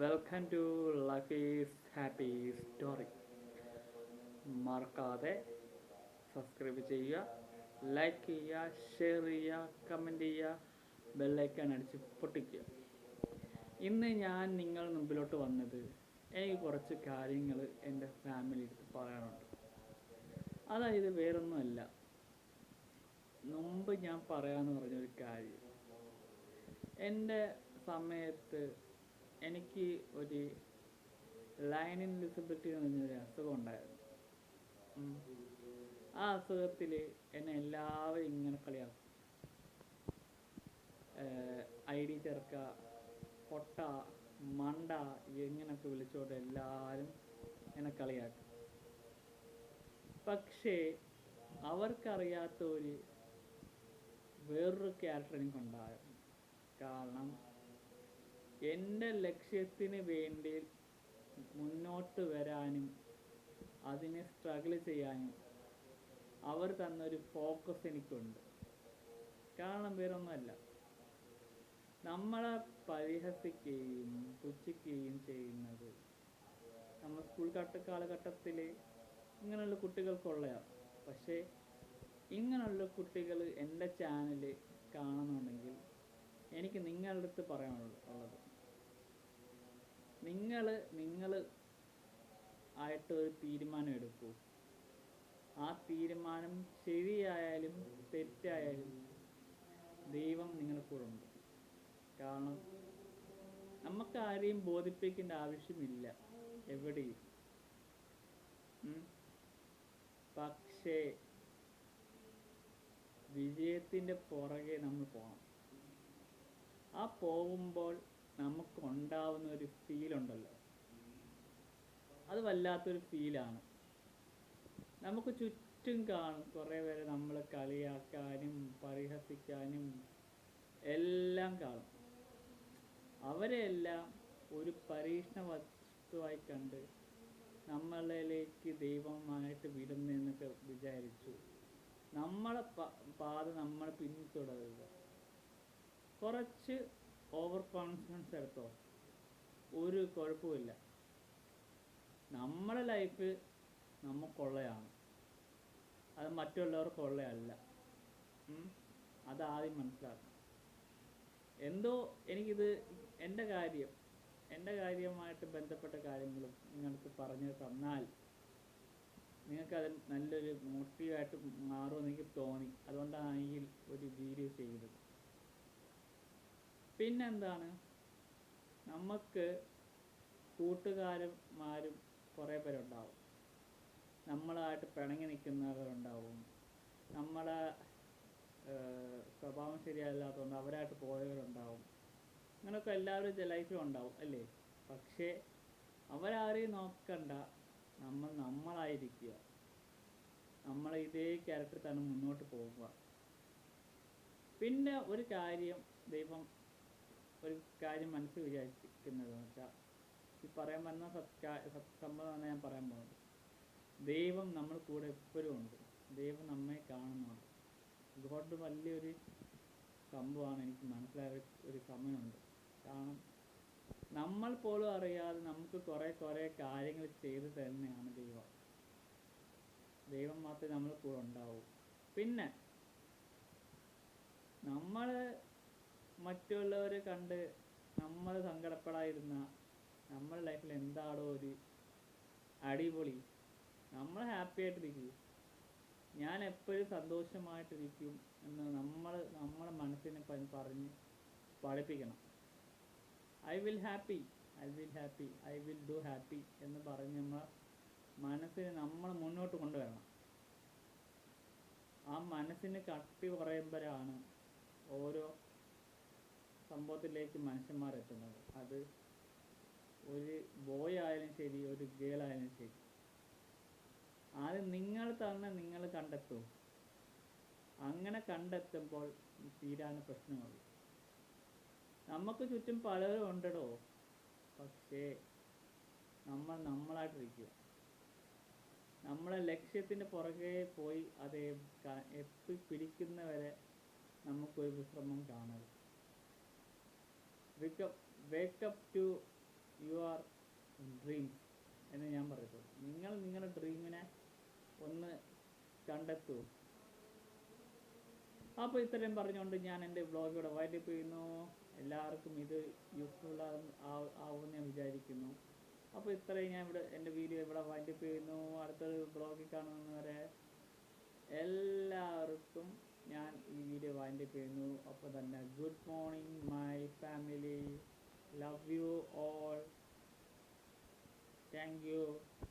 Welcome to life is happy story മറക്കാതെ subscribe ചെയ്യുക like ചെയ്യുക ഷെയർ ചെയ്യുക കമന്റ് ചെയ്യുക ബെല്ലൈക്കൺ അടിച്ച് പൊട്ടിക്കുക. ഇന്ന് ഞാൻ നിങ്ങൾ മുമ്പിലോട്ട് വന്നത് എനിക്ക് കുറച്ച് കാര്യങ്ങൾ എന്റെ ഫാമിലി എടുത്ത് പറയാനുണ്ട്. അതായത് വേറൊന്നുമല്ല. മുമ്പ് ഞാൻ പറയാമെന്ന് പറഞ്ഞൊരു കാര്യം. എന്റെ സമയത്ത് എനിക്ക് ഒരു ലൈൻ ഡിസബിലിറ്റി എന്ന് പറഞ്ഞൊരു അസുഖം ഉണ്ടായിരുന്നു. ആ അസുഖത്തിൽ എന്നെ എല്ലാവരും ഇങ്ങനെ കളിയാക്കും. ഐ ഡി ചെറുക്ക പൊട്ട മണ്ട ഇങ്ങനൊക്കെ വിളിച്ചോണ്ട് എല്ലാവരും എന്നെ കളിയാക്കും. പക്ഷേ അവർക്കറിയാത്ത ഒരു വേറൊരു ക്യാരക്ടർ എനിക്കുണ്ടായിരുന്നു. കാരണം എന്റെ ലക്ഷ്യത്തിന് വേണ്ടി മുന്നോട്ട് വരാനും അതിനെ സ്ട്രഗിൾ ചെയ്യാനും അവർ തന്നൊരു ഫോക്കസ് എനിക്കുണ്ട്. കാരണം വേറൊന്നുമല്ല. നമ്മളെ പരിഹസിക്കുകയും പുച്ഛിക്കുകയും ചെയ്യുന്നത് നമ്മൾ സ്കൂൾ കട്ട കാലഘട്ടത്തിൽ ഇങ്ങനെയുള്ള കുട്ടികൾക്കുള്ളതാണ് പക്ഷേ ഇങ്ങനെയുള്ള കുട്ടികൾ എന്റെ ചാനൽ കാണുന്നുണ്ടെങ്കിൽ എനിക്ക് നിങ്ങളുടെ അടുത്ത് പറയാനുള്ളത് നിങ്ങൾ നിങ്ങൾ ആയിട്ട് ഒരു തീരുമാനം എടുക്കൂ. ആ തീരുമാനം ശരിയായാലും തെറ്റായാലും ദൈവം നിങ്ങളെ കൂടെ ഉണ്ട് കാരണം നമുക്ക് ആരെയും ബോധിപ്പിക്കേണ്ട ആവശ്യമില്ല എവിടെയും. പക്ഷേ വിജയത്തിന്റെ പുറകെ നമ്മൾ പോകണം ആ പോകുമ്പോൾ നമുക്ക് ഉണ്ടാവുന്ന ഒരു ഫീൽ ഉണ്ടല്ലോ. അത് വല്ലാത്തൊരു ഫീലാണ് നമുക്ക് ചുറ്റും കാണും. കുറേ പേരെ നമ്മൾ കളിയാക്കാനും പരിഹസിക്കാനും എല്ലാം കാണും. അവരെല്ലാം ഒരു പരീക്ഷണ വസ്തുവായി കണ്ട് നമ്മളിലേക്ക് ദൈവമായിട്ട് വിടുന്നെന്നൊക്കെ വിചാരിച്ചു. നമ്മളെ പാത നമ്മൾ പിന്തുടരുക. കുറച്ച് ഓവർ കോൺഫിഡൻസ് എടുത്തോ? ഒരു കുഴപ്പമില്ല നമ്മളെ ലൈഫ് നമുക്കുള്ളതാണ് അത് മറ്റുള്ളവർക്കുള്ളയല്ല. അതാദ്യം മനസ്സിലാക്കണം. എന്തോ എനിക്കിത് എന്റെ കാര്യം എന്റെ കാര്യമായിട്ട് ബന്ധപ്പെട്ട കാര്യങ്ങളും നിങ്ങൾക്ക് പറഞ്ഞു തന്നാൽ നിങ്ങൾക്കത് നല്ലൊരു മോട്ടീവായിട്ട് മാറുമെന്ന് എനിക്ക് തോന്നി. അതുകൊണ്ടാണ് ഈ ഒരു വീഡിയോ ചെയ്തത്. പിന്നെന്താണ്? നമുക്ക് കൂട്ടുകാരന്മാരും കുറേ പേരുണ്ടാവും. നമ്മളായിട്ട് പിണങ്ങി നിൽക്കുന്നവരുണ്ടാവും നമ്മളെ സ്വഭാവം ശരിയല്ലാത്തതുകൊണ്ട് അവരായിട്ട് പോയവരുണ്ടാവും. അങ്ങനെയൊക്കെ എല്ലാവരും ലൈഫിലും ഉണ്ടാവും അല്ലേ? പക്ഷേ അവരാരെയും നോക്കണ്ട. നമ്മൾ നമ്മളായിരിക്കുക. നമ്മൾ ഇതേ ക്യാരക്ടർ തന്നെ മുന്നോട്ട് പോവുക പിന്നെ ഒരു കാര്യം ദൈവം ഒരു കാര്യം മനസ്സിൽ വിചാരിക്കുന്നത് എന്ന് വെച്ചാൽ ഈ പറയാൻ വന്ന സത്യ ഞാൻ പറയാൻ പോകുന്നത്. ദൈവം നമ്മൾ കൂടെ എപ്പോഴും ഉണ്ട്. ദൈവം നമ്മെ കാണുന്നുണ്ട് ഗോഡ് വലിയൊരു സംഭവമാണ് എനിക്ക് മനസ്സിലായ ഒരു സമയമുണ്ട്. കാരണം നമ്മൾ പോലും അറിയാതെ നമുക്ക് കുറേ കുറേ കാര്യങ്ങൾ ചെയ്തു തന്നെയാണ് ദൈവം. ദൈവം മാത്രമേ നമ്മൾ കൂടെ ഉണ്ടാവൂ. പിന്നെ നമ്മൾ മറ്റുള്ളവരെ കണ്ട് നമ്മൾ സങ്കടപ്പെടാതിരുന്ന നമ്മുടെ ലൈഫിൽ എന്താണോ ഒരു അടിപൊളി. നമ്മൾ ഹാപ്പി ആയിട്ടിരിക്കും. ഞാൻ എപ്പോഴും സന്തോഷമായിട്ടിരിക്കും എന്ന് നമ്മൾ നമ്മുടെ മനസ്സിനെ പറഞ്ഞ് പഠിപ്പിക്കണം. I will happy I will happy I will do happy എന്ന് പറഞ്ഞ് നമ്മൾ മനസ്സിനെ നമ്മൾ മുന്നോട്ട് കൊണ്ടുവരണം. ആ മനസ്സിന് കട്ടി കുറയുമ്പോഴാണ് ഓരോ സംഭവത്തിലേക്ക് മനുഷ്യന്മാർ എത്തുന്നത് അത് ഒരു ബോയ് ആയാലും ശരി ഒരു ഗേൾ ആയാലും ശരി. ആദ്യം നിങ്ങൾ തന്നെ നിങ്ങൾ കണ്ടെത്തൂ. അങ്ങനെ കണ്ടെത്തുമ്പോൾ തീരാണ് പ്രശ്നമുള്ളൂ നമുക്ക് ചുറ്റും പലരും ഉണ്ടടോ. പക്ഷേ നമ്മൾ നമ്മളായിട്ടിരിക്കുക. നമ്മളെ ലക്ഷ്യത്തിന്റെ പുറകെ പോയി അത് ക- എത്തി പിടിക്കുന്നവരെ നമുക്കൊരു വിശ്രമം കാണരുത്. Wake up wake up to your dream എന്ന് ഞാൻ പറയത്തുള്ളൂ നിങ്ങൾ നിങ്ങളുടെ ഡ്രീമിനെ ഒന്ന് കണ്ടെത്തൂ. അപ്പോൾ ഇത്രയും പറഞ്ഞുകൊണ്ട് ഞാൻ എന്റെ വ്ളോഗ് ഇവിടെ വൈൻഡപ്പ് ചെയ്യുന്നു. എല്ലാവർക്കും ഇത് യൂസ്ഫുൾ ആവുമെന്ന് ഞാൻ വിചാരിക്കുന്നു. അപ്പോൾ ഇത്രയും ഞാൻ ഇവിടെ എന്റെ വീഡിയോ ഇവിടെ വൈൻഡപ്പ് ചെയ്യുന്നു. അടുത്തൊരു വ്ളോഗിൽ കാണുന്നവരെ എല്ലാവർക്കും ഞാൻ പേരുന്നു അപ്പോൾ തന്നെ good morning my family. Love you all. Thank you.